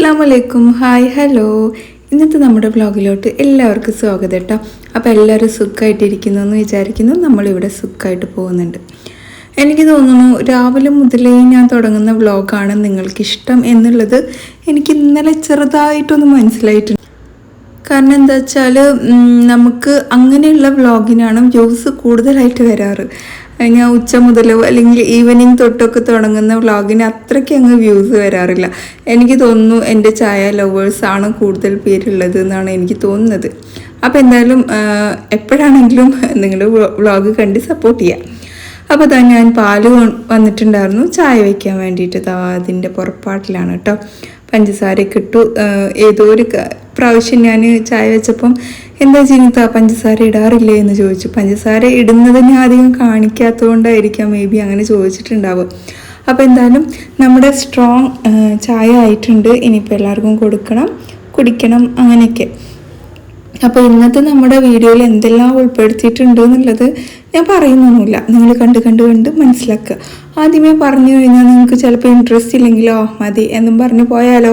അസ്സാം വലൈക്കും hi hello. ഇന്നത്തെ നമ്മുടെ വ്ളോഗിലോട്ട് എല്ലാവർക്കും സ്വാഗതം കേട്ടോ. അപ്പോൾ എല്ലാവരും സുഖമായിട്ടിരിക്കുന്നു എന്ന് വിചാരിക്കുന്നു. നമ്മളിവിടെ സുഖമായിട്ട് പോകുന്നുണ്ട്. എനിക്ക് തോന്നുന്നു രാവിലെ മുതലേ ഞാൻ തുടങ്ങുന്ന വ്ളോഗാണ് നിങ്ങൾക്കിഷ്ടം എന്നുള്ളത് എനിക്ക് ഇന്നലെ ചെറുതായിട്ടൊന്ന് മനസ്സിലായിട്ടുണ്ട്. കാരണം എന്താ വെച്ചാൽ നമുക്ക് അങ്ങനെയുള്ള വ്ളോഗിനാണ് വ്യൂസ് കൂടുതലായിട്ട് വരാറ്. ഞാൻ ഉച്ച മുതൽ അല്ലെങ്കിൽ ഈവനിങ് തൊട്ടൊക്കെ തുടങ്ങുന്ന വ്ളോഗിന് അത്രയ്ക്ക് അങ്ങ് വ്യൂസ് വരാറില്ല. എനിക്ക് തോന്നുന്നു എന്റെ ചായ ലവേഴ്സാണ് കൂടുതൽ പേരുള്ളത് എന്നാണ് എനിക്ക് തോന്നുന്നത്. അപ്പോൾ എന്തായാലും എപ്പോഴാണെങ്കിലും നിങ്ങൾ വ്ളോഗ് കണ്ട് സപ്പോർട്ട് ചെയ്യാം. അപ്പോൾ അതാ ഞാൻ പാൽ വന്നിട്ടുണ്ടായിരുന്നു. ചായ വയ്ക്കാൻ വേണ്ടിയിട്ട് അതിന്റെ പുറപ്പാട്ടിലാണ് കേട്ടോ. പഞ്ചസാരയൊക്കെ കിട്ടു ഏതോ ഒരു പ്രാവശ്യം ഞാൻ ചായ വെച്ചപ്പം എന്താ ചെയ്യുന്നത് പഞ്ചസാര ഇടാറില്ലേ? എന്ന് ചോദിച്ചു. പഞ്ചസാര ഇടുന്നത് ഞാൻ അധികം കാണിക്കാത്തതുകൊണ്ടായിരിക്കാം മേ ബി അങ്ങനെ ചോദിച്ചിട്ടുണ്ടാവും അപ്പോൾ എന്തായാലും നമ്മുടെ സ്ട്രോങ് ചായ ആയിട്ടുണ്ട്. ഇനിയിപ്പോൾ എല്ലാവർക്കും കൊടുക്കണം കുടിക്കണം അങ്ങനെയൊക്കെ. അപ്പോൾ ഇന്നത്തെ നമ്മുടെ വീഡിയോയിൽ എന്തെല്ലാം ഉൾപ്പെടുത്തിയിട്ടുണ്ട് എന്നുള്ളത് ഞാൻ പറയുന്നൊന്നുമില്ല. നിങ്ങൾ കണ്ട് കണ്ട് കണ്ട് മനസ്സിലാക്കുക. ആദ്യമേ പറഞ്ഞു കഴിഞ്ഞാൽ നിങ്ങൾക്ക് ചിലപ്പോൾ ഇൻട്രസ്റ്റ് ഇല്ലെങ്കിലോ മതി എന്നും പറഞ്ഞു പോയാലോ.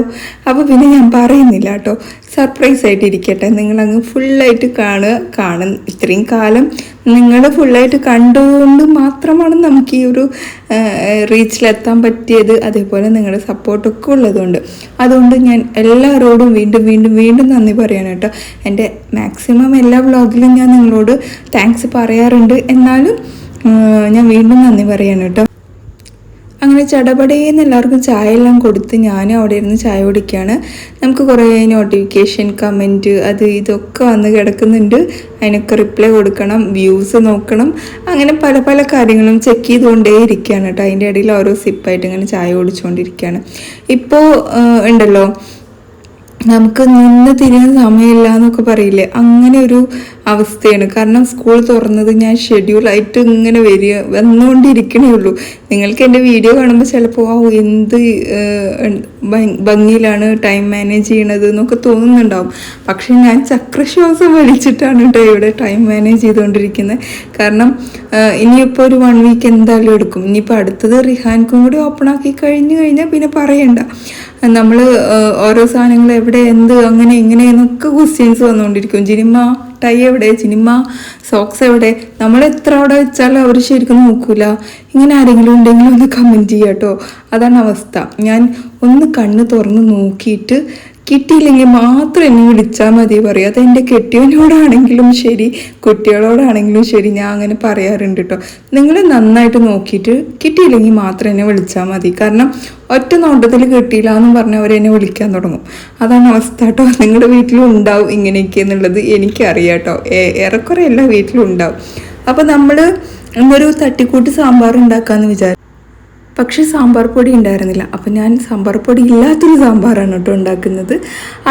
അപ്പോൾ പിന്നെ ഞാൻ പറയുന്നില്ല കേട്ടോ. സർപ്രൈസ് ആയിട്ട് ഇരിക്കട്ടെ നിങ്ങളങ്ങ് ഫുള്ളായിട്ട് കാണുക കാണും. ഇത്രയും കാലം നിങ്ങൾ ഫുള്ളായിട്ട് കണ്ടുകൊണ്ട് മാത്രമാണ് നമുക്ക് ഈ ഒരു റീച്ചിലെത്താൻ പറ്റിയത്. അതേപോലെ നിങ്ങളുടെ സപ്പോർട്ടൊക്കെ ഉള്ളതുകൊണ്ട്. അതുകൊണ്ട് ഞാൻ എല്ലാവരോടും വീണ്ടും വീണ്ടും വീണ്ടും നന്ദി പറയണം കേട്ടോ. എന്റെ മാക്സിമം എല്ലാ വ്ളോഗിലും ഞാൻ നിങ്ങളോട് താങ്ക്സ് പറയാറുണ്ട്. എന്നാലും ഞാൻ വീണ്ടും നന്ദി പറയണം കേട്ടോ. അങ്ങനെ ചടപടേന്ന് എല്ലാവർക്കും ചായ എല്ലാം കൊടുത്ത് ഞാനും അവിടെ ഇരുന്ന് ചായ കുടിക്കുകയാണ് നമുക്ക് കുറേ നോട്ടിഫിക്കേഷൻ കമന്റ് അത് ഇതൊക്കെ വന്ന് കിടക്കുന്നുണ്ട്. അതിനൊക്കെ റിപ്ലൈ കൊടുക്കണം വ്യൂസ് നോക്കണം. അങ്ങനെ പല പല കാര്യങ്ങളും ചെക്ക് ചെയ്തുകൊണ്ടേ ഇരിക്കുകയാണ് കേട്ടോ. അതിന്റെ ഇടയിൽ ഓരോ സിപ്പായിട്ട് ഇങ്ങനെ ചായ കുടിച്ചുകൊണ്ടിരിക്കുകയാണ്. ഇപ്പോൾ ഉണ്ടല്ലോ നമുക്ക് നിന്ന് തിരിയാൻ സമയമില്ല എന്നൊക്കെ പറയില്ലേ? അങ്ങനെ ഒരു അവസ്ഥയാണ്. കാരണം സ്കൂൾ തുറന്നത് ഞാൻ ഷെഡ്യൂൾ ആയിട്ട് ഇങ്ങനെ വരിക വന്നുകൊണ്ടിരിക്കണേ ഉള്ളൂ. നിങ്ങൾക്ക് എന്റെ വീഡിയോ കാണുമ്പോൾ ചിലപ്പോൾ എന്ത് ഭംഗിയിലാണ് ടൈം മാനേജ് ചെയ്യണത് എന്നൊക്കെ തോന്നുന്നുണ്ടാവും. പക്ഷെ ഞാൻ ചക്രശ്വാസം വലിച്ചിട്ടാണ് കേട്ടോ ഇവിടെ ടൈം മാനേജ് ചെയ്തുകൊണ്ടിരിക്കുന്നത്. കാരണം ഇനിയിപ്പോൾ ഒരു വൺ വീക്ക് എന്തായാലും എടുക്കും. ഇനിയിപ്പോൾ അടുത്തത് റിഹാൻക്കും കൂടി ഓപ്പൺ ആക്കി കഴിഞ്ഞു കഴിഞ്ഞാൽ പിന്നെ പറയണ്ട. നമ്മൾ ഓരോ സാധനങ്ങൾ എവിടെ എന്ത് അങ്ങനെ എങ്ങനെ എന്നൊക്കെ ക്വസ്റ്റ്യൻസ് വന്നുകൊണ്ടിരിക്കും. ജിനിമ ടൈ എവിടെ? സിനിമ സോക്സ് എവിടെ? നമ്മൾ എത്ര അവിടെ വെച്ചാലും അവർ ശരിക്കും നോക്കൂല. ഇങ്ങനെ ആരെങ്കിലും ഉണ്ടെങ്കിൽ ഒന്ന് കമന്റ് ചെയ്യാം കേട്ടോ അതാണ് അവസ്ഥ. ഞാൻ ഒന്ന് കണ്ണ് തുറന്ന് നോക്കിയിട്ട് കിട്ടിയില്ലെങ്കിൽ മാത്രം എന്നെ വിളിച്ചാൽ മതി പറയും. അത് എന്റെ കെട്ടിയവനോടാണെങ്കിലും ശരി കുട്ടികളോടാണെങ്കിലും ശരി ഞാൻ അങ്ങനെ പറയാറുണ്ട് കേട്ടോ നിങ്ങൾ നന്നായിട്ട് നോക്കിയിട്ട് കിട്ടിയില്ലെങ്കിൽ മാത്രം എന്നെ വിളിച്ചാൽ മതി. കാരണം ഒറ്റ നോട്ടത്തിൽ കിട്ടിയില്ല എന്നും പറഞ്ഞാൽ അവരെന്നെ വിളിക്കാൻ തുടങ്ങും. അതാണ് അവസ്ഥ കേട്ടോ നിങ്ങളുടെ വീട്ടിലും ഉണ്ടാവും ഇങ്ങനെയൊക്കെ എന്നുള്ളത് എനിക്കറിയാം കേട്ടോ ഏറെക്കുറെ എല്ലാ വീട്ടിലും ഉണ്ടാവും. അപ്പോൾ നമ്മൾ ഇന്നൊരു തട്ടിക്കൂട്ട് സാമ്പാർ ഉണ്ടാക്കാമെന്ന് വിചാരിച്ചു പക്ഷേ സാമ്പാർ പൊടി ഉണ്ടായിരുന്നില്ല. അപ്പം ഞാൻ സാമ്പാർ പൊടി ഇല്ലാത്തൊരു സാമ്പാറാണ് കേട്ടോ ഉണ്ടാക്കുന്നത്.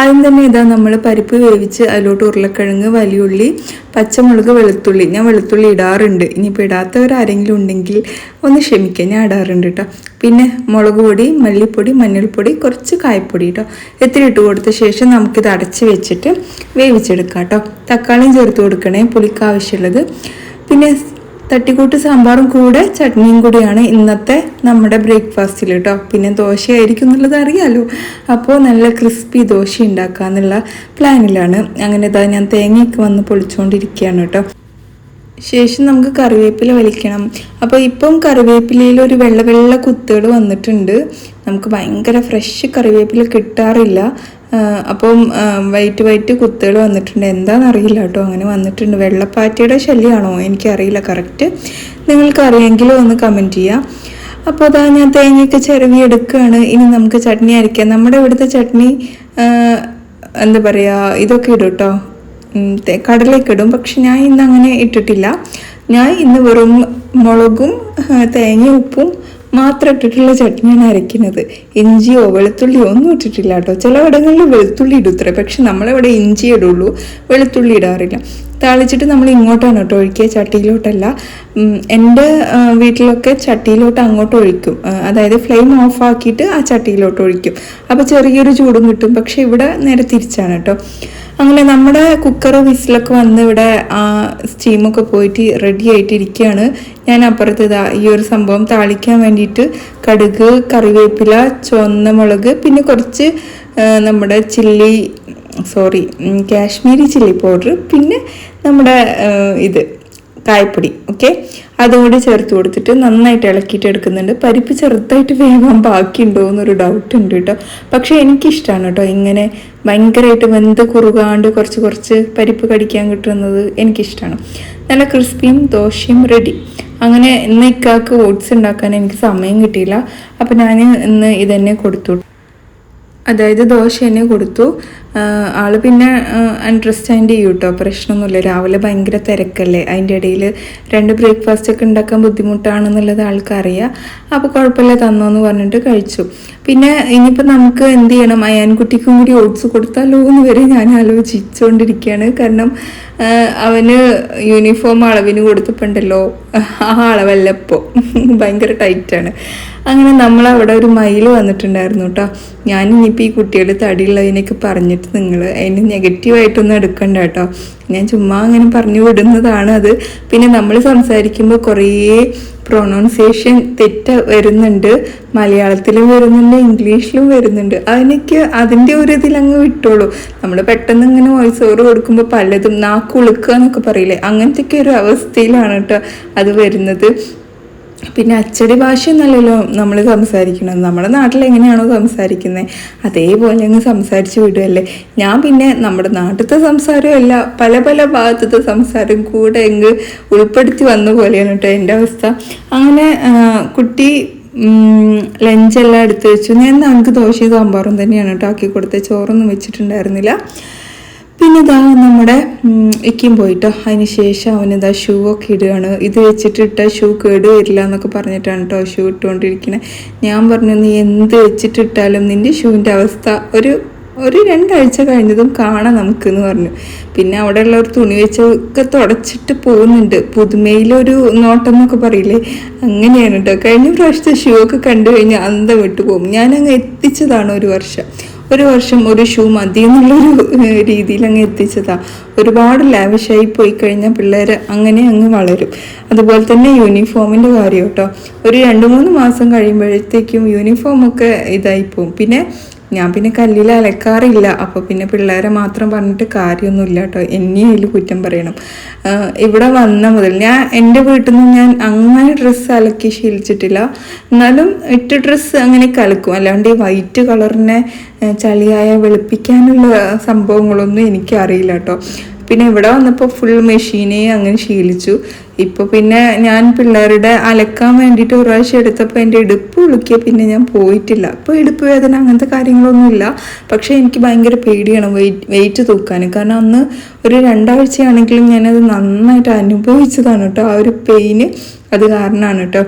ആദ്യം തന്നെ ഇതാ നമ്മൾ പരിപ്പ് വേവിച്ച് അതിലോട്ട് ഉരുളക്കിഴങ്ങ് വലിയുള്ളി പച്ചമുളക് വെളുത്തുള്ളി. ഞാൻ വെളുത്തുള്ളി ഇടാറുണ്ട്. ഇനിയിപ്പോൾ ഇടാത്തവരാരെങ്കിലും ഉണ്ടെങ്കിൽ ഒന്ന് ക്ഷമിക്കുക ഞാൻ ഇടാറുണ്ട് കേട്ടോ. പിന്നെ മുളക് പൊടി മല്ലിപ്പൊടി മഞ്ഞൾപ്പൊടി കുറച്ച് കായപ്പൊടി കേട്ടോ. എത്തിരി ഇട്ട് കൊടുത്ത ശേഷം നമുക്കിത് അടച്ച് വെച്ചിട്ട് വേവിച്ചെടുക്കാം കേട്ടോ. തക്കാളിയും ചേർത്ത് കൊടുക്കണേ പുളിക്കാവശ്യമുള്ളത് പിന്നെ തട്ടിക്കൂട്ട് സാമ്പാറും കൂടെ ചട്നിയും കൂടിയാണ് ഇന്നത്തെ നമ്മുടെ ബ്രേക്ക്ഫാസ്റ്റിൽ കേട്ടോ. പിന്നെ ദോശയായിരിക്കും എന്നുള്ളത് അറിയാലോ. അപ്പോൾ നല്ല ക്രിസ്പി ദോശ ഉണ്ടാക്കാന്നുള്ള പ്ലാനിലാണ്. അങ്ങനെ ഞാൻ തേങ്ങയൊക്കെ വന്ന് പൊളിച്ചുകൊണ്ടിരിക്കുകയാണ് കേട്ടോ. ശേഷം നമുക്ക് കറിവേപ്പില വലിക്കണം. അപ്പോൾ ഇപ്പം കറിവേപ്പിലയിൽ ഒരു വെള്ള വെള്ള കുത്തുകൾ വന്നിട്ടുണ്ട്. നമുക്ക് ഭയങ്കര ഫ്രഷ് കറിവേപ്പില കിട്ടാറില്ല. അപ്പം വൈറ്റ് വൈറ്റ് കുത്തുകൾ വന്നിട്ടുണ്ട്. എന്താണെന്നറിയില്ല കേട്ടോ. അങ്ങനെ വന്നിട്ടുണ്ട്. വെള്ളപ്പാറ്റയുടെ ശല്യമാണോ? എനിക്കറിയില്ല. കറക്റ്റ് നിങ്ങൾക്ക് ഒന്ന് കമന്റ് ചെയ്യാം. അപ്പോൾ അതാ ഞാൻ തേങ്ങയൊക്കെ ചിരവി എടുക്കുകയാണ്. ഇനി നമുക്ക് ചട്നി അരയ്ക്കാം. നമ്മുടെ ഇവിടുത്തെ ചട്നി എന്താ പറയുക ഇതൊക്കെ ഇടും കേട്ടോ. കടലയൊക്കെ ഇടും. പക്ഷെ ഞാൻ ഇന്ന് അങ്ങനെ ഇട്ടിട്ടില്ല. ഞാൻ ഇന്ന് വെറും മുളകും തേങ്ങ ഉപ്പും മാത്രം ഇട്ടിട്ടുള്ള ചട്നിയാണ് അരയ്ക്കുന്നത്. ഇഞ്ചിയോ വെളുത്തുള്ളിയോ ഒന്നും ഇട്ടിട്ടില്ല കേട്ടോ. ചിലയിടങ്ങളിൽ വെളുത്തുള്ളി ഇടുത്രേ പക്ഷെ നമ്മളിവിടെ ഇഞ്ചി ഇടുള്ളൂ. വെളുത്തുള്ളി ഇടാറില്ല. താളിച്ചിട്ട് നമ്മൾ ഇങ്ങോട്ടാണ് കേട്ടോ ഒഴിക്കുക. ചട്ടിയിലോട്ടല്ല. എന്റെ വീട്ടിലൊക്കെ ചട്ടിയിലോട്ട് അങ്ങോട്ട് ഒഴിക്കും. അതായത് ഫ്ലെയിം ഓഫ് ആക്കിയിട്ട് ആ ചട്ടിയിലോട്ട് ഒഴിക്കും. അപ്പോൾ ചെറിയൊരു ചൂടും കിട്ടും. പക്ഷേ ഇവിടെ നേരെ തിരിച്ചാണ് കേട്ടോ. അങ്ങനെ നമ്മുടെ കുക്കർ വിസിലൊക്കെ വന്ന് ഇവിടെ ആ സ്റ്റീമൊക്കെ പോയിട്ട് റെഡി ആയിട്ടിരിക്കുകയാണ് ഞാൻ അപ്പുറത്ത് ഇതാ ഈ ഒരു സംഭവം താളിക്കാൻ വേണ്ടിയിട്ട് കടുക് കറിവേപ്പില ചുവന്ന മുളക് പിന്നെ കുറച്ച് നമ്മുടെ chilli sorry Kashmiri chilli powder പിന്നെ നമ്മുടെ ഇത്. കായപ്പൊടി ഓക്കെ അതും കൂടി ചേർത്ത് കൊടുത്തിട്ട് നന്നായിട്ട് ഇളക്കിയിട്ട് എടുക്കുന്നുണ്ട്. പരിപ്പ് ചെറുതായിട്ട് വേവാൻ ബാക്കിയുണ്ടോ എന്നൊരു ഡൗട്ട് ഉണ്ട് കേട്ടോ. പക്ഷേ എനിക്കിഷ്ടമാണ് കേട്ടോ ഇങ്ങനെ ഭയങ്കരമായിട്ട് വെന്ത് കുറുകാണ്ട് കുറച്ച് കുറച്ച് പരിപ്പ് കടിക്കാൻ കിട്ടുന്നത് എനിക്കിഷ്ടമാണ് നല്ല ക്രിസ്പിയും ദോശയും റെഡി അങ്ങനെ ഇന്ന് ഇക്കാക്ക് ഓട്സ് ഉണ്ടാക്കാൻ എനിക്ക് സമയം കിട്ടിയില്ല. അപ്പം ഞാൻ ഇന്ന് ഇതന്നെ കൊടുത്തു. അതായത് ദോശ തന്നെ കൊടുത്തു. ആൾ പിന്നെ അണ്ടർസ്റ്റാൻഡ് ചെയ്യും കേട്ടോ പ്രശ്നമൊന്നുമില്ല. രാവിലെ ഭയങ്കര തിരക്കല്ലേ. അതിന്റെ ഇടയിൽ രണ്ട് ബ്രേക്ക്ഫാസ്റ്റ് ഒക്കെ ഉണ്ടാക്കാൻ ബുദ്ധിമുട്ടാണെന്നുള്ളത് ആൾക്കറിയാം. അപ്പോൾ കുഴപ്പമില്ല തന്നോന്ന് പറഞ്ഞിട്ട് കഴിച്ചു. പിന്നെ ഇനിയിപ്പോൾ നമുക്ക് എന്ത് ചെയ്യണം? അയാൻകുട്ടിക്കും കൂടി ഓട്സ് കൊടുത്താലോ എന്ന് വരെ ഞാൻ ആലോചിച്ചുകൊണ്ടിരിക്കുകയാണ് കാരണം അവന് യൂണിഫോം അളവിന് കൊടുത്തപ്പോണ്ടല്ലോ ആ അളവല്ല ഇപ്പോൾ ഭയങ്കര ടൈറ്റാണ് അങ്ങനെ നമ്മൾ അവിടെ ഒരു മയിൽ വന്നിട്ടുണ്ടായിരുന്നു കേട്ടോ ഞാൻ ഇനിയിപ്പോൾ ഈ കുട്ടിയുടെ തടിയുള്ളതിനൊക്കെ പറഞ്ഞിട്ട് നിങ്ങൾ അതിന് നെഗറ്റീവായിട്ടൊന്നും എടുക്കണ്ട കേട്ടോ ഞാൻ ചുമ്മാ അങ്ങനെ പറഞ്ഞു വിടുന്നതാണ് അത്. പിന്നെ നമ്മൾ സംസാരിക്കുമ്പോൾ കുറേ പ്രൊണൗൺസിയേഷൻ തെറ്റ വരുന്നുണ്ട്. മലയാളത്തിലും വരുന്നുണ്ട് ഇംഗ്ലീഷിലും വരുന്നുണ്ട്. അതിനൊക്കെ അതിന്റെ ഒരു ഇതിൽ അങ്ങ് വിട്ടോളൂ. നമ്മൾ പെട്ടെന്ന് ഇങ്ങനെ വോയിസ് ഓവർ കൊടുക്കുമ്പോൾ പലതും നാക്കുളുക്കുക എന്നൊക്കെ പറയില്ലേ? അങ്ങനത്തെയൊക്കെ ഒരു അവസ്ഥയിലാണ് കേട്ടോ അത് വരുന്നത്. പിന്നെ അച്ചടി ഭാഷയൊന്നുമല്ലല്ലോ നമ്മൾ സംസാരിക്കണം നമ്മുടെ നാട്ടിൽ എങ്ങനെയാണോ സംസാരിക്കുന്നത് അതേപോലെ അങ്ങ് സംസാരിച്ച് വിടുമല്ലേ ഞാൻ പിന്നെ നമ്മുടെ നാട്ടിലത്തെ സംസാരമല്ല പല പല ഭാഗത്തത്തെ സംസാരം കൂടെ എങ്ക് ഉൾപ്പെടുത്തി വന്ന പോലെയാണ് കേട്ടോ എന്റെ അവസ്ഥ. അങ്ങനെ കുട്ടി ലഞ്ചെല്ലാം എടുത്ത് വെച്ചു. ഞാൻ നമുക്ക് ദോശയും സാമ്പാറും തന്നെയാണ് കേട്ടോ ആക്കി കൊടുത്തത് ചോറൊന്നും വെച്ചിട്ടുണ്ടായിരുന്നില്ല. പിന്നെ ഇതാ നമ്മുടെ ഇക്കും പോയിട്ടോ. അതിന് ശേഷം അവനിതാ ഷൂ ഒക്കെ ഇടുകയാണ്. ഇത് വെച്ചിട്ട് ഇട്ട ഷൂ കേട് വരില്ല എന്നൊക്കെ പറഞ്ഞിട്ടാണ് കേട്ടോ ഷൂ ഇട്ടുകൊണ്ടിരിക്കുന്നത് ഞാൻ പറഞ്ഞു നീ എന്ത് വെച്ചിട്ടിട്ടാലും നിന്റെ ഷൂവിന്റെ അവസ്ഥ ഒരു ഒരു രണ്ടാഴ്ച കഴിഞ്ഞതും കാണാം നമുക്ക് എന്ന് പറഞ്ഞു. പിന്നെ അവിടെ ഉള്ള ഒരു തുണി വെച്ചൊക്കെ തുടച്ചിട്ട് പോകുന്നുണ്ട്. പുതുമയിലൊരു നോട്ടം എന്നൊക്കെ പറയില്ലേ? അങ്ങനെയാണ് കേട്ടോ കഴിഞ്ഞ പ്രാവശ്യത്തെ ഷൂ ഒക്കെ കണ്ടു കഴിഞ്ഞാൽ അന്തം വിട്ടു പോകും ഞാനങ്ങ് എത്തിച്ചതാണ് ഒരു വർഷം. ഒരു വർഷം ഒരു ഷൂ മതി എന്നുള്ളൊരു രീതിയിൽ അങ്ങ് എത്തിച്ചതാ. ഒരുപാട് ലാവിഷായി പോയി കഴിഞ്ഞാൽ പിള്ളേർ അങ്ങനെ അങ്ങ് വളരും. അതുപോലെ തന്നെ യൂണിഫോമിന്റെ കാര്യം കേട്ടോ. ഒരു രണ്ട് മൂന്ന് മാസം കഴിയുമ്പോഴത്തേക്കും യൂണിഫോമൊക്കെ ഇതായി പോകും പിന്നെ ഞാൻ പിന്നെ കല്ലിൽ അലക്കാറില്ല. അപ്പോൾ പിന്നെ പിള്ളേരെ മാത്രം പറഞ്ഞിട്ട് കാര്യമൊന്നുമില്ല കേട്ടോ. എന്നെ അതിൽ കുറ്റം പറയണം. ഇവിടെ വന്ന മുതൽ ഞാൻ എന്റെ വീട്ടിൽ നിന്ന് ഞാൻ അങ്ങനെ ഡ്രസ്സ് അലക്കി ശീലിച്ചിട്ടില്ല. എന്നാലും ഇട്ട് ഡ്രസ്സ് അങ്ങനെ കലക്കും. അല്ലാണ്ട് ഈ വൈറ്റ് കളറിനെ ചളിയായ വെളുപ്പിക്കാനുള്ള സംഭവങ്ങളൊന്നും എനിക്കറിയില്ല കേട്ടോ. പിന്നെ ഇവിടെ വന്നപ്പോൾ ഫുൾ മെഷീനെ അങ്ങനെ ശീലിച്ചു. ഇപ്പോൾ പിന്നെ ഞാൻ പിള്ളേരുടെ അലക്കാൻ വേണ്ടിയിട്ട് ഒരു പ്രാവശ്യം എടുത്തപ്പോൾ എന്റെ ഇടുപ്പ് ഉളുക്കിയ പിന്നെ ഞാൻ പോയിട്ടില്ല. ഇപ്പോൾ ഇടുപ്പ് വേദന അങ്ങനത്തെ കാര്യങ്ങളൊന്നുമില്ല പക്ഷേ എനിക്ക് ഭയങ്കര പേടിയാണ് വെയിറ്റ് വെയിറ്റ് തൂക്കാൻ. കാരണം അന്ന് ഒരു രണ്ടാഴ്ചയാണെങ്കിലും ഞാനത് നന്നായിട്ട് അനുഭവിച്ചതാണ് കേട്ടോ. ആ ഒരു പെയിന് അത് കാരണമാണ് കേട്ടോ.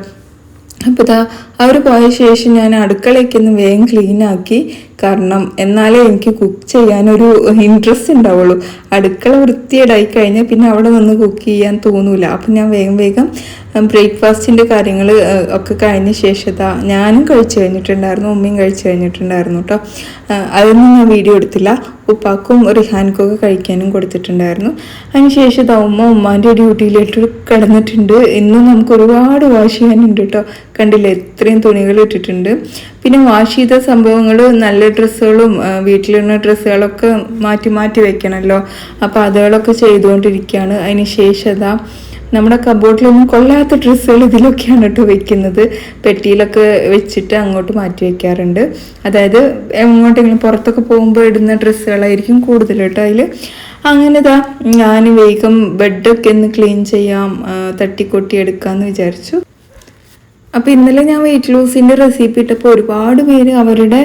അപ്പോൾ ഇതാ അവർ പോയ ശേഷം ഞാൻ അടുക്കളയ്ക്കൊന്ന് വേഗം ക്ലീൻ ആക്കി കാരണം എന്നാലേ എനിക്ക് കുക്ക് ചെയ്യാനൊരു ഇൻട്രസ്റ്റ് ഉണ്ടാവുള്ളൂ. അടുക്കള വൃത്തിയേടായി കഴിഞ്ഞാൽ പിന്നെ അവിടെ നിന്ന് കുക്ക് ചെയ്യാൻ തോന്നൂല. അപ്പം ഞാൻ വേഗം വേഗം ബ്രേക്ക്ഫാസ്റ്റിന്റെ കാര്യങ്ങൾ ഒക്കെ കഴിഞ്ഞ ശേഷത ഞാനും കഴിച്ചു കഴിഞ്ഞിട്ടുണ്ടായിരുന്നു ഉമ്മയും കഴിച്ചു കഴിഞ്ഞിട്ടുണ്ടായിരുന്നു കേട്ടോ അതൊന്നും ഞാൻ വീഡിയോ എടുത്തില്ല. ഉപ്പാക്കും റിഹാൻക്കും ഒക്കെ കഴിക്കാനും കൊടുത്തിട്ടുണ്ടായിരുന്നു. അതിനുശേഷം ഉമ്മ ഉമ്മാന്റെ ഡ്യൂട്ടിയിലിട്ട് കിടന്നിട്ടുണ്ട്. ഇന്നും നമുക്ക് ഒരുപാട് വാഷ് ചെയ്യാനുണ്ട് കേട്ടോ കണ്ടില്ലേ ഇത്രയും തുണികൾ ഇട്ടിട്ടുണ്ട്. പിന്നെ വാഷ് ചെയ്ത സംഭവങ്ങൾ നല്ല ഡ്രസ്സുകളും വീട്ടിലുള്ള ഡ്രസ്സുകളൊക്കെ മാറ്റി മാറ്റി വെക്കണമല്ലോ അപ്പോൾ അതുകളൊക്കെ ചെയ്തുകൊണ്ടിരിക്കുകയാണ്. അതിന് ശേഷം നമ്മുടെ കബോർഡിലൊന്നും കൊള്ളാത്ത ഡ്രസ്സുകൾ ഇതിലൊക്കെയാണ് കേട്ടോ വെക്കുന്നത്. പെട്ടിയിലൊക്കെ വെച്ചിട്ട് അങ്ങോട്ട് മാറ്റി വെക്കാറുണ്ട്. അതായത് എങ്ങോട്ടെങ്കിലും പുറത്തൊക്കെ പോകുമ്പോൾ ഇടുന്ന ഡ്രസ്സുകളായിരിക്കും കൂടുതൽ കേട്ടോ അതിൽ അങ്ങനെ ഇതാ ഞാൻ വേഗം ബെഡൊക്കെ ഒന്ന് ക്ലീൻ ചെയ്യാം തട്ടിക്കൊട്ടി എടുക്കാമെന്ന് വിചാരിച്ചു. അപ്പോൾ ഇന്നലെ ഞാൻ വെയിറ്റ് ലൂസിന്റെ റെസിപ്പി ഇട്ടപ്പോൾ ഒരുപാട് പേര് അവരുടെ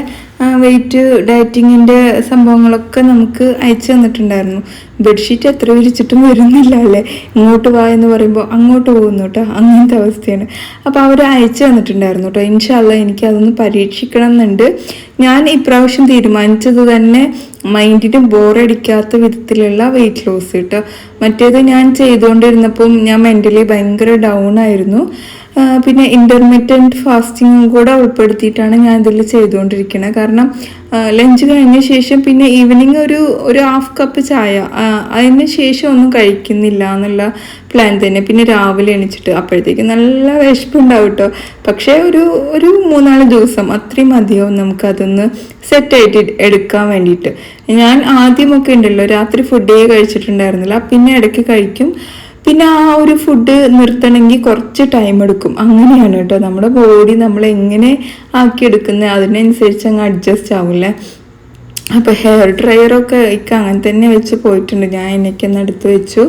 വെയിറ്റ് ഡയറ്റിങ്ങിന്റെ സംഭവങ്ങളൊക്കെ നമുക്ക് അയച്ചു തന്നിട്ടുണ്ടായിരുന്നു. ബെഡ്ഷീറ്റ് എത്ര വിരിച്ചിട്ടും വരുന്നില്ല അല്ലേ? ഇങ്ങോട്ട് വാ എന്ന് പറയുമ്പോൾ അങ്ങോട്ട് പോകുന്നു കേട്ടോ അങ്ങനത്തെ അവസ്ഥയാണ്. അപ്പോൾ അവർ അയച്ചു തന്നിട്ടുണ്ടായിരുന്നു കേട്ടോ ഇൻഷാല്ല എനിക്ക് അതൊന്ന് പരീക്ഷിക്കണം എന്നുണ്ട് ഞാൻ ഇപ്രാവശ്യം തീരുമാനിച്ചത് തന്നെ മൈൻഡിന് ബോറടിക്കാത്ത വിധത്തിലുള്ള വെയിറ്റ് ലോസ് കേട്ടോ മറ്റേത് ഞാൻ ചെയ്തുകൊണ്ടിരുന്നപ്പം ഞാൻ മെന്റലി ഭയങ്കര ഡൗൺ ആയിരുന്നു. പിന്നെ ഇന്റർമീഡിയന്റ് ഫാസ്റ്റിങ്ങും കൂടെ ഉൾപ്പെടുത്തിയിട്ടാണ് ഞാൻ ഇതിൽ ചെയ്തുകൊണ്ടിരിക്കുന്നത് കാരണം കാരണം ലഞ്ച് കഴിഞ്ഞ ശേഷം പിന്നെ ഈവനിങ് ഒരു ഒരു ഹാഫ് കപ്പ് ചായ അതിന് ശേഷം ഒന്നും കഴിക്കുന്നില്ല എന്നുള്ള പ്ലാൻ തന്നെ. പിന്നെ രാവിലെ എണിച്ചിട്ട് അപ്പോഴത്തേക്ക് നല്ല വിശപ്പുണ്ടാവും കേട്ടോ പക്ഷേ ഒരു ഒരു മൂന്നാൽ ദിവസം അത്രയും മതിയാവും നമുക്കതൊന്ന് സെറ്റായിട്ട് എടുക്കാൻ വേണ്ടിയിട്ട്. ഞാൻ ആദ്യമൊക്കെ ഉണ്ടല്ലോ രാത്രി ഫുഡേ കഴിച്ചിട്ടുണ്ടായിരുന്നില്ല. പിന്നെ ഇടയ്ക്ക് കഴിക്കും. പിന്നെ ആ ഒരു ഫുഡ് നിർത്തണമെങ്കിൽ കുറച്ച് ടൈം എടുക്കും. അങ്ങനെയാണ് കേട്ടോ. നമ്മുടെ ബോഡി നമ്മൾ എങ്ങനെ ആക്കിയെടുക്കുന്നത് അതിനനുസരിച്ച് അങ്ങ് അഡ്ജസ്റ്റ് ആവില്ല? അപ്പോൾ ഹെയർ ഡ്രയറൊക്കെ ഇക്ക അങ്ങനെ തന്നെ വെച്ച് പോയിട്ടുണ്ട്. ഞാൻ എനിക്കൊന്ന് എടുത്ത് വെച്ചു.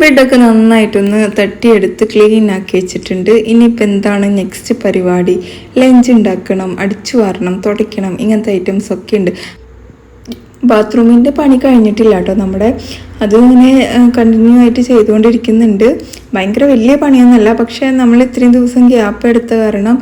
ബെഡൊക്കെ നന്നായിട്ടൊന്ന് തട്ടിയെടുത്ത് ക്ലീൻ ആക്കി വെച്ചിട്ടുണ്ട്. ഇനിയിപ്പോൾ എന്താണ് നെക്സ്റ്റ് പരിപാടി? ലഞ്ച് ഉണ്ടാക്കണം അടിച്ചു വാരണം തുടയ്ക്കണം ഇങ്ങനത്തെ ഐറ്റംസ് ഒക്കെ ഉണ്ട്. ബാത്റൂമിന്റെ പണി കഴിഞ്ഞിട്ടില്ല കേട്ടോ നമ്മുടെ അത് ഇങ്ങനെ കണ്ടിന്യൂ ആയിട്ട് ചെയ്തുകൊണ്ടിരിക്കുന്നുണ്ട്. ഭയങ്കര വലിയ പണിയൊന്നുമല്ല. പക്ഷേ നമ്മൾ ഇത്രയും ദിവസം ഗ്യാപ്പ് എടുത്ത കാരണം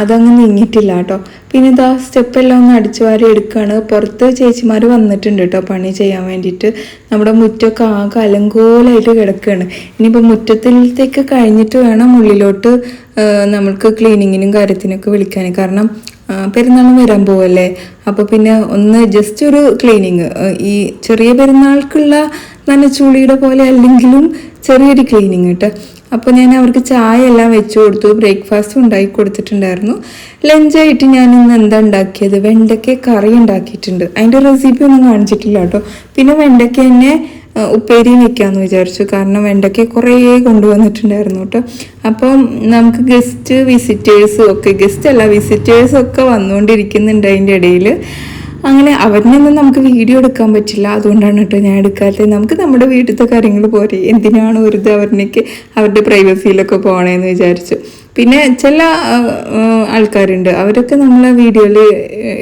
അതങ്ങ് നീങ്ങിയിട്ടില്ല കേട്ടോ പിന്നെ ഇതാ സ്റ്റെപ്പെല്ലാം ഒന്ന് അടിച്ചു വാരി എടുക്കുകയാണ് പുറത്ത് ചേച്ചിമാർ വന്നിട്ടുണ്ട് കേട്ടോ പണി ചെയ്യാൻ വേണ്ടിയിട്ട്. നമ്മുടെ മുറ്റമൊക്കെ ആകെ അലങ്കോലായിട്ട് കിടക്കുകയാണ്. ഇനിയിപ്പോൾ മുറ്റത്തിലത്തേക്ക് കഴിഞ്ഞിട്ട് വേണം ഉള്ളിലോട്ട് നമ്മൾക്ക് ക്ലീനിങ്ങിനും കാര്യത്തിനൊക്കെ വിളിക്കാൻ. കാരണം ആ, പെരുന്നാളും വരാൻ പോവല്ലേ? അപ്പോൾ പിന്നെ ഒന്ന് ജസ്റ്റ് ഒരു ക്ലീനിങ് ഈ ചെറിയ പെരുന്നാൾക്കുള്ള നനച്ചുളിയുടെ പോലെ അല്ലെങ്കിലും ചെറിയൊരു ക്ലീനിങ് കേട്ടോ അപ്പോൾ ഞാൻ അവർക്ക് ചായ എല്ലാം വെച്ചു കൊടുത്തു. ബ്രേക്ക്ഫാസ്റ്റ് ഉണ്ടാക്കി കൊടുത്തിട്ടുണ്ടായിരുന്നു. ലഞ്ചായിട്ട് ഞാൻ ഇന്ന് എന്താ ഉണ്ടാക്കിയത്? വെണ്ടയ്ക്ക കറി ഉണ്ടാക്കിയിട്ടുണ്ട്. അതിന്റെ റെസിപ്പി ഒന്നും കാണിച്ചിട്ടില്ല കേട്ടോ പിന്നെ വെണ്ടയ്ക്ക തന്നെ ആ, നിൽക്കാമെന്ന് വിചാരിച്ചു. കാരണം വെണ്ടയ്ക്ക കുറേ കൊണ്ടുവന്നിട്ടുണ്ടായിരുന്നു കേട്ടോ അപ്പം നമുക്ക് ഗസ്റ്റ് വിസിറ്റേഴ്സും ഒക്കെ ഗസ്റ്റ് അല്ല വിസിറ്റേഴ്സും ഒക്കെ വന്നുകൊണ്ടിരിക്കുന്നുണ്ട് അതിന്റെ ഇടയിൽ അങ്ങനെ അവരിനൊന്നും നമുക്ക് വീഡിയോ എടുക്കാൻ പറ്റില്ല. അതുകൊണ്ടാണ് കേട്ടോ ഞാൻ എടുക്കാത്തത് നമുക്ക് നമ്മുടെ വീട്ടിലത്തെ കാര്യങ്ങൾ പോരെ. എന്തിനാണ് വെറുതെ അവരിനേക്ക് അവരുടെ പ്രൈവസിയിലൊക്കെ പോകണേന്ന് വിചാരിച്ചു. പിന്നെ ചില ആൾക്കാരുണ്ട്. അവരൊക്കെ നമ്മളെ വീഡിയോയിൽ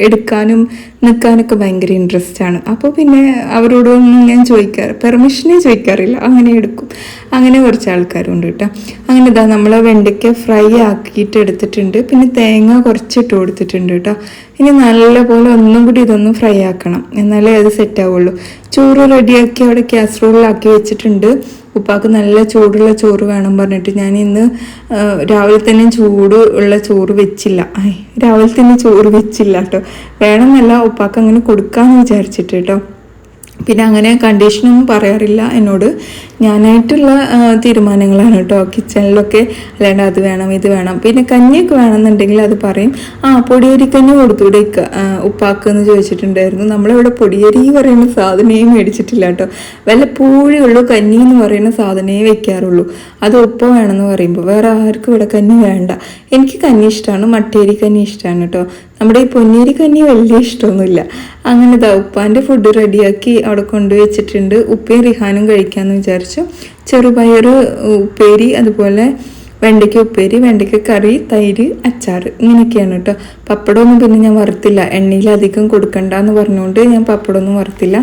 എടുക്കാനും നിൽക്കാനൊക്കെ ഭയങ്കര ഇൻട്രസ്റ്റ് ആണ്. അപ്പോൾ പിന്നെ അവരോടൊന്നും ഞാൻ ചോദിക്കാറ് പെർമിഷനേ ചോദിക്കാറില്ല. അങ്ങനെ എടുക്കും. അങ്ങനെ കുറച്ച് ആൾക്കാരുണ്ട് കേട്ടോ. അങ്ങനെ ഇതാ നമ്മൾ വെണ്ടയ്ക്ക ഫ്രൈ ആക്കിയിട്ട് എടുത്തിട്ടുണ്ട്. പിന്നെ തേങ്ങ കുറച്ചിട്ട് കൊടുത്തിട്ടുണ്ട് കേട്ടോ. ഇനി നല്ലപോലെ ഒന്നും കൂടി ഇതൊന്ന് ഫ്രൈ ആക്കണം. എന്നാലേ അത് സെറ്റ് ആവുള്ളൂ. ചോറ് റെഡിയാക്കി അവിടെ കാസറോളിലാക്കി വെച്ചിട്ടുണ്ട്. ഉപ്പാക്ക് നല്ല ചൂടുള്ള ചോറ് വേണം പറഞ്ഞിട്ട് ഞാൻ ഇന്ന് രാവിലെ തന്നെ ചൂട് ഉള്ള ചോറ് വെച്ചില്ല. രാവിലെ തന്നെ ചോറ് വെച്ചില്ല കേട്ടോ വേണമെന്നല്ല ഉപ്പാക്ക് അങ്ങനെ കൊടുക്കാമെന്ന് വിചാരിച്ചിട്ട് കേട്ടോ പിന്നെ അങ്ങനെ കണ്ടീഷനൊന്നും പറയാറില്ല എന്നോട്. ഞാനായിട്ടുള്ള തീരുമാനങ്ങളാണ് കേട്ടോ. കിച്ചണിലൊക്കെ അല്ലാണ്ട് അത് വേണം ഇത് വേണം. പിന്നെ കഞ്ഞിയൊക്കെ വേണമെന്നുണ്ടെങ്കിൽ അത് പറയും. ആ പൊടിയരി കഞ്ഞി കൊടുത്തൂടെ ഇക്ക, ആ, ഉപ്പാക്ക് എന്ന് ചോദിച്ചിട്ടുണ്ടായിരുന്നു. നമ്മളിവിടെ പൊടിയരി പറയുന്ന സാധനമേ മേടിച്ചിട്ടില്ല കേട്ടോ. വല്ലപ്പോഴേ ഉള്ളൂ കഞ്ഞി എന്ന് പറയുന്ന സാധനമേ വെക്കാറുള്ളൂ. അത് ഉപ്പ് വേണമെന്ന് പറയുമ്പോൾ വേറെ ആർക്കും ഇവിടെ കഞ്ഞി വേണ്ട. എനിക്ക് കഞ്ഞി ഇഷ്ടമാണ് മട്ടേരി കഞ്ഞി ഇഷ്ടമാണ് കേട്ടോ. നമ്മുടെ ഈ പൊന്നേരി കഞ്ഞി വലിയ ഇഷ്ടമൊന്നുമില്ല. അങ്ങനെ ഇതാ ഉപ്പാന്റെ ഫുഡ് റെഡിയാക്കി അവിടെ കൊണ്ടുവച്ചിട്ടുണ്ട്. ഉപ്പയും റിഹാനും കഴിക്കാമെന്ന് വിചാരിച്ചു. ചെറുപയർ ഉപ്പേരി അതുപോലെ വെണ്ടയ്ക്ക ഉപ്പേരി വെണ്ടയ്ക്ക കറി തൈര് അച്ചാർ ഇങ്ങനെയൊക്കെയാണ് കേട്ടോ. പപ്പടമൊന്നും പിന്നെ ഞാൻ വറുത്തില്ല. എണ്ണയിൽ അധികം കൊടുക്കണ്ട എന്ന് പറഞ്ഞുകൊണ്ട് ഞാൻ പപ്പടമൊന്നും വറുത്തില്ല.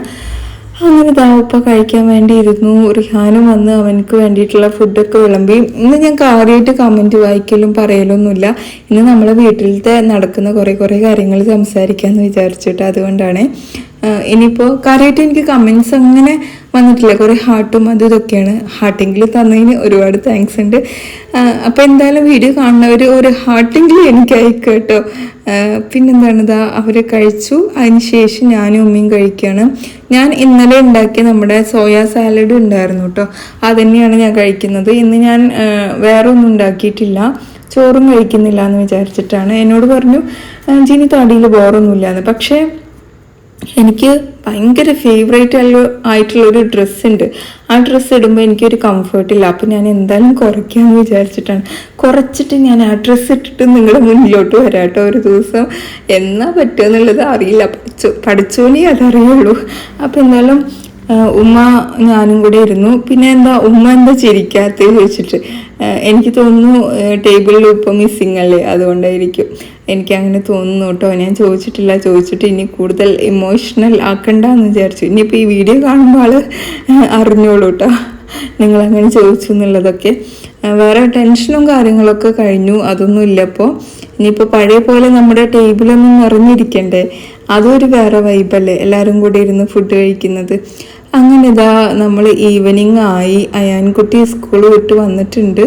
അങ്ങനെ ദാവപ്പ കഴിക്കാൻ വേണ്ടി ഇരുന്നു. റിഹാനും വന്ന് അവനക്ക് വേണ്ടിയിട്ടുള്ള ഫുഡൊക്കെ വിളമ്പി. ഇന്ന് ഞാൻ കാര്യമായിട്ട് കമന്റ് വായിക്കലും പറയലൊന്നുമില്ല. ഇന്ന് നമ്മളെ വീട്ടിലത്തെ നടക്കുന്ന കുറേ കുറേ കാര്യങ്ങൾ സംസാരിക്കാമെന്ന് വിചാരിച്ചിട്ട് അതുകൊണ്ടാണ്. ഇനിയിപ്പോൾ കാര്യമായിട്ട് എനിക്ക് കമൻസ് അങ്ങനെ വന്നിട്ടില്ല. കുറേ ഹാർട്ടും അതും ഇതൊക്കെയാണ്. ഹാർട്ടെങ്കിലും തന്നതിന് ഒരുപാട് താങ്ക്സ് ഉണ്ട്. അപ്പോൾ എന്തായാലും വീഡിയോ കാണുന്നവർ ഒരു ഹാർട്ടെങ്കിലും എനിക്ക് അയക്കട്ടോ കേട്ടോ പിന്നെന്താണ് അവർ കഴിച്ചു. അതിന് ശേഷം ഞാനും ഉമ്മയും കഴിക്കുകയാണ് ഞാൻ ഇന്നലെ ഉണ്ടാക്കിയ നമ്മുടെ സോയാ സാലഡ് ഉണ്ടായിരുന്നു കേട്ടോ. അത് തന്നെയാണ് ഞാൻ കഴിക്കുന്നത്. ഇന്ന് ഞാൻ വേറെ ഒന്നും ഉണ്ടാക്കിയിട്ടില്ല. ചോറും കഴിക്കുന്നില്ല എന്ന് വിചാരിച്ചിട്ടാണ്. എന്നോട് പറഞ്ഞു "ആ, ജിനി തടിയിൽ ബോറൊന്നുമില്ല എന്ന് പക്ഷേ എനിക്ക് ഭയങ്കര ഫേവറേറ്റ് ആയിട്ടുള്ള ഒരു ഡ്രസ്സ് ഉണ്ട്. ആ ഡ്രസ്സ് ഇടുമ്പോൾ എനിക്കൊരു കംഫർട്ട് ഇല്ല. അപ്പം ഞാൻ എന്തായാലും കുറയ്ക്കാമെന്ന് വിചാരിച്ചിട്ടാണ്. കുറച്ചിട്ട് ഞാൻ ആ ഡ്രസ്സ് ഇട്ടിട്ട് നിങ്ങളുടെ മുന്നിലോട്ട് വരാട്ടോ ഒരു ദിവസം. എന്നാ പറ്റുക എന്നുള്ളത് അറിയില്ല. പഠിച്ചു പഠിച്ചോനേ അതറിയുള്ളൂ. അപ്പം എന്തായാലും ആ, ഉമ്മ ഞാനും കൂടെ ഇരുന്നു. പിന്നെ എന്താ ഉമ്മ എന്താ ചിരിക്കാത്ത ചോദിച്ചിട്ട്. എനിക്ക് തോന്നുന്നു ടേബിളിൽ ഇപ്പം മിസ്സിങ് അല്ലേ? അതുകൊണ്ടായിരിക്കും. എനിക്ക് അങ്ങനെ തോന്നുന്നു കേട്ടോ. ഞാൻ ചോദിച്ചിട്ടില്ല. ചോദിച്ചിട്ട് ഇനി കൂടുതൽ ഇമോഷണൽ ആക്കണ്ട എന്ന് വിചാരിച്ചു. ഇനിയിപ്പോൾ ഈ വീഡിയോ കാണുമ്പോൾ ആൾ അറിഞ്ഞോളൂ കേട്ടോ. നിങ്ങൾ അങ്ങനെ ചോദിച്ചു എന്നുള്ളതൊക്കെ. വേറെ ടെൻഷനും കാര്യങ്ങളൊക്കെ കഴിഞ്ഞു. അതൊന്നും ഇല്ലപ്പോൾ ഇനിയിപ്പോൾ പഴയ പോലെ നമ്മുടെ ടേബിളൊന്നും നിറഞ്ഞിരിക്കണ്ടേ? അതൊരു വേറെ വൈബല്ലേ എല്ലാവരും കൂടി ഇരുന്ന് ഫുഡ് കഴിക്കുന്നത്. അങ്ങനെ ഇതാ നമ്മൾ ഈവനിങ് ആയി അയാൻകുട്ടി സ്കൂൾ വിട്ട് വന്നിട്ടുണ്ട്.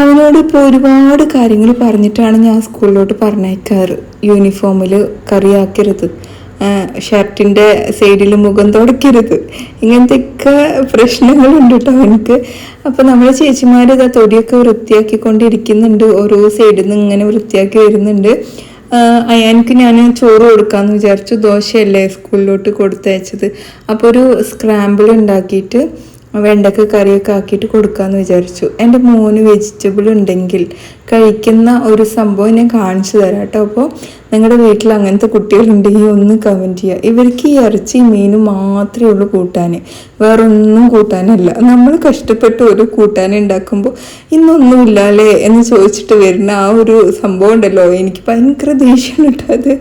അവനോട് ഇപ്പോൾ ഒരുപാട് കാര്യങ്ങൾ പറഞ്ഞിട്ടാണ് ഞാൻ സ്കൂളിലോട്ട് പറഞ്ഞയക്കാറ്. യൂണിഫോമിൽ കറിയാക്കരുത്. ഷർട്ടിന്റെ സൈഡിൽ മുഖം തുടയ്ക്കരുത്. ഇങ്ങനത്തെയൊക്കെ പ്രശ്നങ്ങളുണ്ട് കേട്ടോ അവനക്ക്. അപ്പോൾ നമ്മളെ ചേച്ചിമാർ ഇതാ തൊടിയൊക്കെ വൃത്തിയാക്കിക്കൊണ്ടിരിക്കുന്നുണ്ട്. ഓരോ സൈഡിൽ നിന്ന് ഇങ്ങനെ വൃത്തിയാക്കി വരുന്നുണ്ട്. എനിക്ക് ഞാൻ ചോറ് കൊടുക്കാമെന്ന് വിചാരിച്ചു. ദോശയല്ലേ സ്കൂളിലോട്ട് കൊടുത്തയച്ചത്. അപ്പോൾ ഒരു സ്ക്രാമ്പിൾ ഉണ്ടാക്കിയിട്ട് വെണ്ടക്ക കറിയൊക്കെ ആക്കിയിട്ട് കൊടുക്കാമെന്ന് വിചാരിച്ചു. എന്റെ മോന് വെജിറ്റബിൾ ഉണ്ടെങ്കിൽ കഴിക്കുന്ന ഒരു സംഭവം ഞാൻ കാണിച്ചു തരാം കേട്ടോ. അപ്പോൾ നിങ്ങളുടെ വീട്ടിൽ അങ്ങനത്തെ കുട്ടികളുണ്ടെങ്കിൽ ഒന്ന് കമന്റ് ചെയ്യുക. ഇവർക്ക് ഈ ഇറച്ചി മീനും മാത്രമേ ഉള്ളൂ കൂട്ടാൻ. വേറൊന്നും കൂട്ടാനല്ല. നമ്മൾ കഷ്ടപ്പെട്ട് ഒരു കൂട്ടാൻ ഉണ്ടാക്കുമ്പോൾ ഇന്നൊന്നുമില്ല അല്ലേ എന്ന് ചോദിച്ചിട്ട് വരുന്ന ആ ഒരു സംഭവം ഉണ്ടല്ലോ. എനിക്ക് ഭയങ്കര ദേഷ്യം അത്.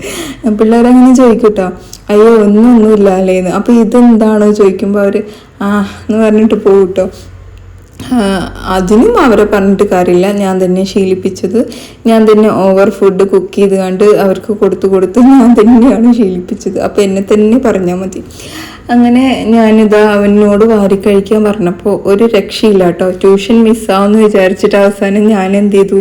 പിള്ളേരങ്ങനെ ചോദിക്കൂട്ടോ അയ്യോ ഒന്നും ഒന്നുമില്ല അല്ലേന്ന് അപ്പോൾ ഇതെന്താണോ ചോദിക്കുമ്പോൾ അവർ ആ എന്ന് പറഞ്ഞിട്ട് പോകും കേട്ടോ അതിനും അവരെ പറഞ്ഞിട്ട് കാര്യമില്ല. ഞാൻ തന്നെ ശീലിപ്പിച്ചത് ഞാൻ തന്നെ ഓവർ ഫുഡ് കുക്ക് ചെയ്ത് കണ്ട് അവർക്ക് കൊടുത്തു കൊടുത്ത് ഞാൻ തന്നെയാണ് ശീലിപ്പിച്ചത്. അപ്പോൾ എന്നെ തന്നെ പറഞ്ഞാൽ മതി. അങ്ങനെ ഞാനിതാ അവനോട് വാരി കഴിക്കാൻ പറഞ്ഞപ്പോൾ ഒരു രക്ഷയില്ല കേട്ടോ ട്യൂഷൻ മിസ്സാവെന്ന് വിചാരിച്ചിട്ട് അവസാനം ഞാൻ എന്ത് ചെയ്തു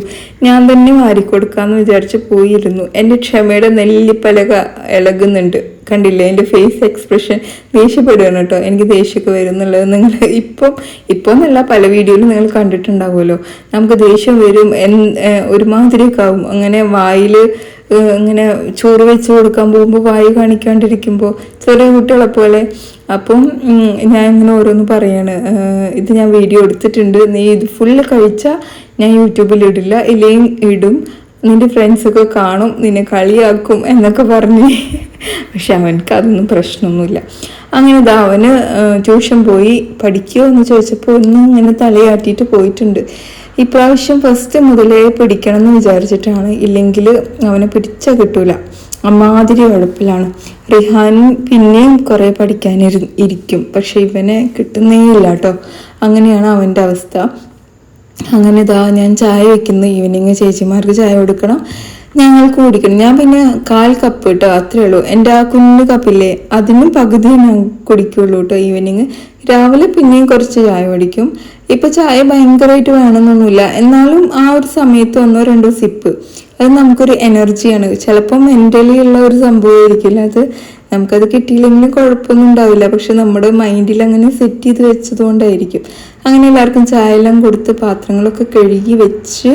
ഞാൻ തന്നെ വാരി കൊടുക്കാമെന്ന് വിചാരിച്ച് പോയിരുന്നു. എന്റെ ക്ഷമയുടെ നെല്ലിപ്പലക ഇളകുന്നുണ്ട്. കണ്ടില്ലേ? എന്റെ ഫേസ് എക്സ്പ്രഷൻ ദേഷ്യപ്പെടുകയാണ് കേട്ടോ എനിക്ക് ദേഷ്യമൊക്കെ വരുന്നുള്ളത് നിങ്ങൾ ഇപ്പം ഇപ്പം എന്നല്ല പല വീഡിയോയിലും നിങ്ങൾ കണ്ടിട്ടുണ്ടാവുമല്ലോ. നമുക്ക് ദേഷ്യം വരും ഒരുമാതിരിയൊക്കെ ആവും. അങ്ങനെ വായിൽ ഇങ്ങനെ ചോറ് വെച്ച് കൊടുക്കാൻ പോകുമ്പോൾ വായു കാണിക്കാണ്ടിരിക്കുമ്പോൾ ചെറിയ കുട്ടികളെ പോലെ. അപ്പം ഞാൻ ഇങ്ങനെ ഓരോന്ന് പറയാണ്. ഇത് ഞാൻ വീഡിയോ എടുത്തിട്ടുണ്ട്. നീ ഇത് ഫുള്ള് കഴിച്ചാൽ ഞാൻ യൂട്യൂബിൽ ഇടില്ല. ഇല്ലെങ്കിൽ ഇടും. നിന്റെ ഫ്രണ്ട്സൊക്കെ കാണും. നിന്നെ കളിയാക്കും എന്നൊക്കെ പറഞ്ഞ്. പക്ഷെ അവനക്ക് അതൊന്നും പ്രശ്നമൊന്നുമില്ല. അങ്ങനെ ഇതാ അവന് ട്യൂഷൻ പോയി. പഠിക്കുമോ എന്ന് ചോദിച്ചപ്പോൾ ഒന്നും ഇങ്ങനെ തലയാട്ടിയിട്ട് പോയിട്ടുണ്ട്. ഇപ്രാവശ്യം ഫസ്റ്റ് മുതലേ പിടിക്കണം എന്ന് വിചാരിച്ചിട്ടാണ്. ഇല്ലെങ്കിൽ അവനെ പിടിച്ചാൽ കിട്ടൂല. അമ്മാതിരി ഉഴപ്പിലാണ്. റിഹാൻ പിന്നെയും കുറേ പഠിക്കാൻ ഇരിക്കും. പക്ഷെ ഇവനെ കിട്ടുന്നേ ഇല്ല കേട്ടോ അങ്ങനെയാണ് അവന്റെ അവസ്ഥ. അങ്ങനെ ഇതാ ഞാൻ ചായ വെക്കുന്നു ഈവനിങ് ചേച്ചിമാർക്ക് ചായ കൊടുക്കണം. ഞങ്ങൾക്ക് കുടിക്കണം. ഞാൻ പിന്നെ കാൽ കപ്പ് കേട്ടോ അത്രേ ഉള്ളൂ. എന്റെ ആ കുഞ്ഞു കപ്പില്ലേ അതിനും പകുതി ഞാൻ കുടിക്കുള്ളൂ കേട്ടോ ഈവനിങ് രാവിലെ പിന്നെയും കുറച്ച് ചായ കുടിക്കും. ഇപ്പം ചായ ഭയങ്കരമായിട്ട് വേണമെന്നൊന്നുമില്ല. എന്നാലും ആ ഒരു സമയത്ത് ഒന്നോ രണ്ടോ സിപ്പ് അത് നമുക്കൊരു എനർജിയാണ് ചിലപ്പോൾ മെന്റലി ഉള്ള ഒരു സംഭവമായിരിക്കില്ല അത്. നമുക്കത് കിട്ടിയില്ലെങ്കിലും കുഴപ്പമൊന്നും ഉണ്ടാവില്ല. പക്ഷെ നമ്മുടെ മൈൻഡിൽ അങ്ങനെ സെറ്റ് ചെയ്ത് വെച്ചതുകൊണ്ടായിരിക്കും. അങ്ങനെ എല്ലാവർക്കും ചായ എല്ലാം കൊടുത്ത് പാത്രങ്ങളൊക്കെ കഴുകി വെച്ച്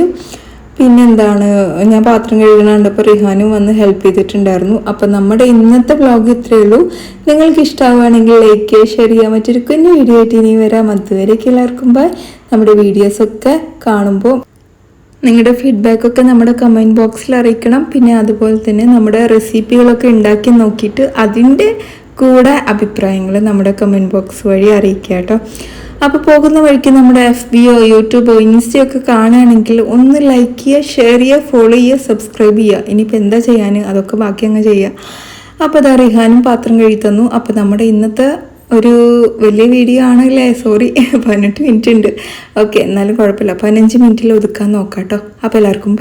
പിന്നെന്താണ് ഞാൻ പാത്രം കഴുകണുണ്ടപ്പോൾ റിഹാനും വന്ന് ഹെൽപ്പ് ചെയ്തിട്ടുണ്ടായിരുന്നു. അപ്പം നമ്മുടെ ഇന്നത്തെ ബ്ലോഗ് ഇത്രയേ ഉള്ളൂ. നിങ്ങൾക്ക് ഇഷ്ടമാവുകയാണെങ്കിൽ ലൈക്ക് ഷെയർ ചെയ്യാൻ മറ്റൊരു കുഞ്ഞു വീഡിയോ ആയിട്ട് ഇനി വരാം. അതുവരേക്ക് എല്ലാവർക്കും ബൈ നമ്മുടെ വീഡിയോസൊക്കെ കാണുമ്പോൾ നിങ്ങളുടെ ഫീഡ്ബാക്കൊക്കെ നമ്മുടെ കമന്റ് ബോക്സിൽ അറിയിക്കണം. പിന്നെ അതുപോലെ തന്നെ നമ്മുടെ റെസിപ്പികളൊക്കെ ഉണ്ടാക്കി നോക്കിയിട്ട് അതിന്റെ കൂടെ അഭിപ്രായങ്ങൾ നമ്മുടെ കമന്റ് ബോക്സ് വഴി അറിയിക്കുക കേട്ടോ. അപ്പോൾ പോകുന്ന വഴിക്ക് നമ്മുടെ എഫ് ബിയോ യൂട്യൂബോ ഇൻസ്റ്റയോ ഒക്കെ കാണുകയാണെങ്കിൽ ഒന്ന് ലൈക്ക് ചെയ്യുക ഷെയർ ചെയ്യുക ഫോളോ ചെയ്യുക സബ്സ്ക്രൈബ് ചെയ്യുക. ഇനിയിപ്പോൾ എന്താ ചെയ്യാൻ അതൊക്കെ ബാക്കി അങ്ങ് ചെയ്യുക. അപ്പോൾ അതാ റിഹാനും പാത്രം കഴുകി തന്നു. അപ്പോൾ നമ്മുടെ ഇന്നത്തെ ഒരു വലിയ വീഡിയോ ആണല്ലേ? സോറി പതിനെട്ട് മിനിറ്റ് ഉണ്ട്. ഓക്കെ എന്നാലും കുഴപ്പമില്ല. പതിനഞ്ച് മിനിറ്റിൽ ഒതുക്കാൻ നോക്കാം കേട്ടോ അപ്പോൾ എല്ലാവർക്കും